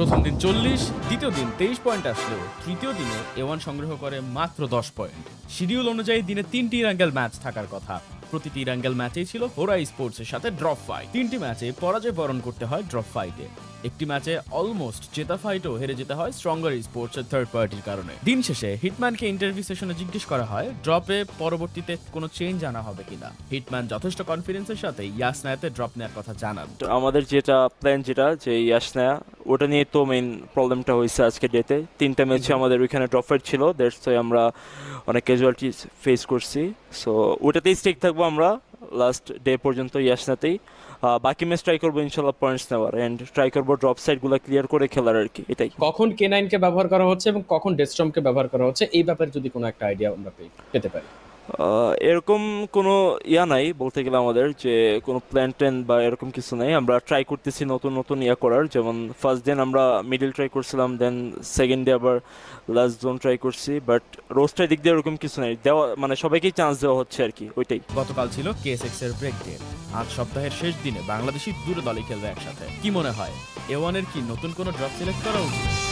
প্রথম দিন চল্লিশ, দ্বিতীয় দিন তেইশ পয়েন্ট আসলেও তৃতীয় দিনে এ ওয়ান সংগ্রহ করে মাত্র দশ পয়েন্ট। শিডিউল অনুযায়ী দিনে তিনটি ইরাঙ্গেল ম্যাচ থাকার কথা। প্রতিটি ইরাঙ্গেল ম্যাচেই ছিল হোরাই স্পোর্টসের সাথে ড্রপ ফাইট তিনটি ম্যাচে পরাজয় বরণ করতে হয় ড্রপ ফাইটে একটি ম্যাচে অলমোস্ট জেতা ফাইটও হেরে যেতে হয় স্ট্রঙ্গার স্পোর্টসের থার্ড পার্টির কারণে। দিন শেষে হিটম্যানকে ইন্টারভিউ সেশনে জিজ্ঞেস করা হয় ড্রপে পরবর্তীতে কোনো চেঞ্জ আনা হবে কিনা? হিটম্যান যথেষ্ট কনফিডেন্সের সাথে ইয়াসনায়াতে ড্রপ নেওয়ার কথা জানান। আমাদের যেটা প্ল্যান যেটা, যে ইয়াস নেয়া ওটা নিয়ে তো মেইন প্রবলেমটা হয়েছে আজকে ডেতে তিনটা ম্যাচে আমাদের ওইখানে ড্রফার ছিল দ্যাটস ওয়াই আমরা অনেক ক্যাজুয়ালিটি ফেস করছি। সো ওটাতেই স্টিক থাকব আমরা লাস্ট ডে পর্যন্ত ইয়াসনাতেই। বাকি ম্যাচ ট্রাই করব ইনশাল্লাহ পয়েন্টস নেওয়ার অ্যান্ড ট্রাই করব ড্রপ সাইডগুলো ক্লিয়ার করে খেলার আর কি এটাই। কখন কে নাইনকে ব্যবহার করা হচ্ছে এবং কখন ডেস্ট্রমকে ব্যবহার করা হচ্ছে এই ব্যাপারে যদি কোনো একটা আইডিয়া আমরা পেতে পারি। এরকম কোনো ইয়া নাই বলতে গেলে আমাদের যে কোনো প্ল্যান ট্যান বা এরকম কিছু নাই। আমরা ট্রাই করতেছি নতুন নতুন ইয়া করার। যেমন ফার্স্ট দিন আমরা মিডল ট্রাই করছিলাম দেন সেকেন্ড ডে আবার লাস্ট জোন ট্রাই করছি। বাট রোস্টার দিক দিয়ে এরকম কিছু নাই। দেওয়া মানে সবাইকেই চান্স দেওয়া হচ্ছে আর কি, ওইটাই। গতকাল ছিল কেএসএক্স এর ব্রেক ডে আজ সপ্তাহের শেষ দিনে বাংলাদেশি দুটো দলই খেলবে একসাথে। কি মনে হয়? এ ওয়ানের কি নতুন কোনো ড্রপ সিলেক্ট করা উচিত?